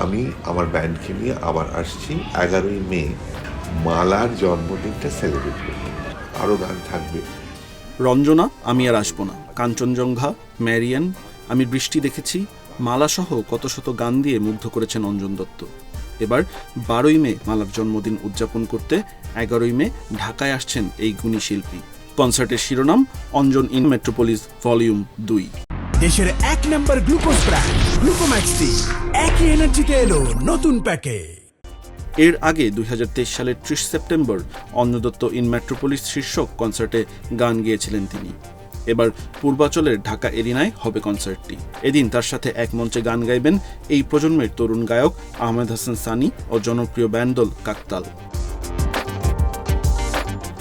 আমি আমার ব্যান্ডকে নিয়ে আবার আসছি এগারোই মে, মালার জন্মদিনটা সেলিব্রেট করতে। আরও গান থাকবে। রঞ্জনা, আমি আর আসব না। কাঞ্চনজঙ্ঘা, ম্যারিয়ান, আমি বৃষ্টি দেখেছি। মালাসহ কত শত গান দিয়ে মুগ্ধ করেছেন অঞ্জন দত্ত। এবার বারোই মে, মালার জন্মদিন উদযাপন করতে এগারোই মে, ঢাকায় আসছেন এই গুণী শিল্পী। কনসার্টের শিরোনাম অঞ্জন ইন মেট্রোপলিস ভলিউম দুই। দেশের এক নম্বর গ্লুকোজ ব্র্যান্ড গ্লুকোম্যাক্স একই এনার্জিতে এলো নতুন প্যাকে এর আগে দুই সালের ত্রিশ সেপ্টেম্বর অন্নদত্ত ইন মেট্রোপলিস শীর্ষক কনসার্টে গান গেয়েছিলেন তিনি। এবার পূর্বাচলের ঢাকা এরিনায় হবে কনসার্টটি। এদিন তার সাথে এক মঞ্চে গান গাইবেন এই প্রজন্মের তরুণ গায়ক আহমেদ হাসান সানি ও জনপ্রিয় ব্যান্ডল কাকতাল।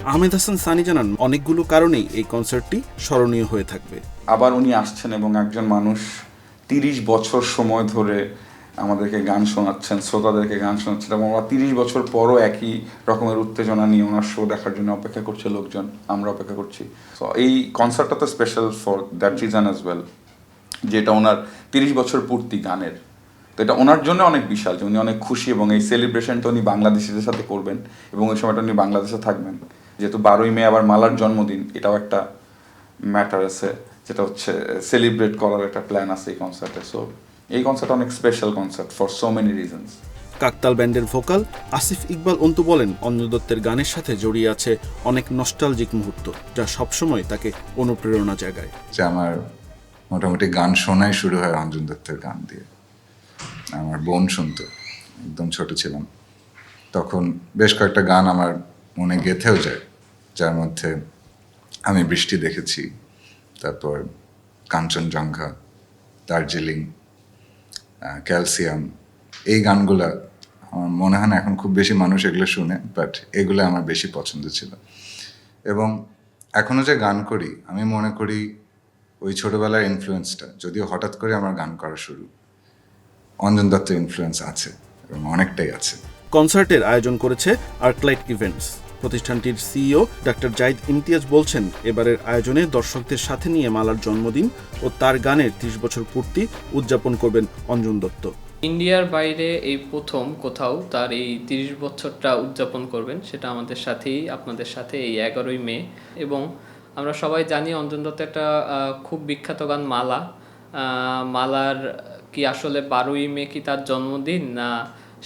আহমেদ হাসান সানি জানান, অনেকগুলো কারণেই এই কনসার্টটি স্মরণীয় হয়ে থাকবে। আবার উনি আসছেন এবং একজন মানুষ তিরিশ বছর সময় ধরে আমাদেরকে গান শোনাচ্ছেন, শ্রোতাদেরকে গান শোনাচ্ছেন এবং আমরা তিরিশ বছর পরও একই রকমের উত্তেজনা নিয়ে ওনার শো দেখার জন্য অপেক্ষা করছে লোকজন, আমরা অপেক্ষা করছি। তো এই কনসার্টটা তো special for that reason as well যেটা ওনার তিরিশ বছর পূর্তি গানের। তো এটা ওনার জন্য অনেক বিশাল যে উনি অনেক খুশি এবং এই সেলিব্রেশনটা উনি বাংলাদেশিদের সাথে করবেন এবং ওই সময়টা উনি বাংলাদেশে থাকবেন। যেহেতু বারোই মে আবার মালার জন্মদিন এটাও একটা ম্যাটার আছে যেটা হচ্ছে সেলিব্রেট করার একটা প্ল্যান আছে এই কনসার্টে সো এই কনসার্ট অনেক special concert for so many reasons Kaktal ব্যান্ডের ভোকাল আসিফ ইকবাল অন্তু বলেন অঞ্জন দত্তের গানের সাথে জড়িয়ে আছে অনেক নস্টালজিক মুহূর্ত যা সবসময় তাকে অনুপ্রেরণা জাগায়। যে আমার মোটামুটি গান শোনাই শুরু হয় অঞ্জন দত্তের গান দিয়ে। আমার বোন শুনতো একদম ছোট ছিলাম। তখন বেশ কয়েকটা গান আমার মনে গেথেও যায়। যার মধ্যে আমি বৃষ্টি দেখেছি, তারপর কাঞ্চনজঙ্ঘা, দার্জিলিং ক্যালসিয়াম, এই গানগুলা আমার মনে হয় না এখন খুব বেশি মানুষ এগুলো শুনে বাট এগুলো আমার বেশি পছন্দ ছিল। এবং এখনও যে গান করি, আমি মনে করি ওই ছোটোবেলার ইনফ্লুয়েন্সটা যদিও হঠাৎ করে আমার গান করা শুরু, অঞ্জন দত্ত ইনফ্লুয়েন্স আছে এবং অনেকটাই আছে। কনসার্টের আয়োজন করেছে আর্কলাইট ইভেন্টস প্রতিষ্ঠানটির সিইও ডাক্তার জাইদ ইমতিয়াজ বলছেন, এবারের আয়োজনে দর্শকদের সাথে নিয়ে মালার জন্মদিন ও তার গানের ত্রিশ বছর পূর্তি উদযাপন করবেন অঞ্জন দত্ত। ইন্ডিয়ার বাইরে এই প্রথম কোথাও তার এই তিরিশ বছরটা উদযাপন করবেন, সেটা আমাদের সাথেই, আপনাদের সাথে এই এগারোই মে। এবং আমরা সবাই জানি অঞ্জন দত্ত একটা খুব বিখ্যাত গান, মালা। মালার কি আসলে বারোই মে কি তার জন্মদিন, না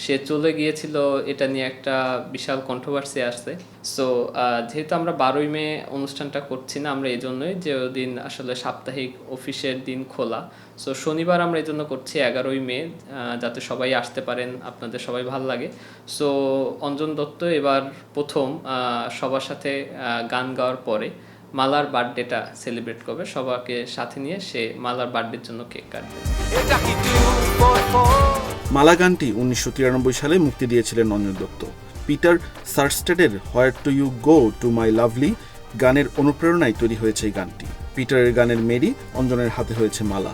সে চলে গিয়েছিল, এটা নিয়ে একটা বিশাল কন্ট্রোভার্সি আসছে। সো যেহেতু আমরা বারোই মে অনুষ্ঠানটা করছি না আমরা এই জন্যই যে ওদিন আসলে সাপ্তাহিক অফিসের দিন খোলা। সো শনিবার আমরা এই জন্য করছি এগারোই মে যাতে সবাই আসতে পারেন, আপনাদের সবাই ভালো লাগে। সো অঞ্জন দত্ত এবার প্রথম সবার সাথে গান গাওয়ার পরে মালার বার্থডেটা সেলিব্রেট করবে। সবাইকে সাথে নিয়ে সে মালার বার্থডের জন্য কেক কাটবে। মালা গানটি উনিশশো তিরানব্বই সালে মুক্তি দিয়েছিলেন নঞ্জন Dutta. Peter সার্স্টেডের where do you go to my lovely গানের অনুপ্রেরণায় তৈরি হয়েছে এই গানটি। পিটারের গানের মেরি অঞ্জনের হাতে হয়েছে মালা।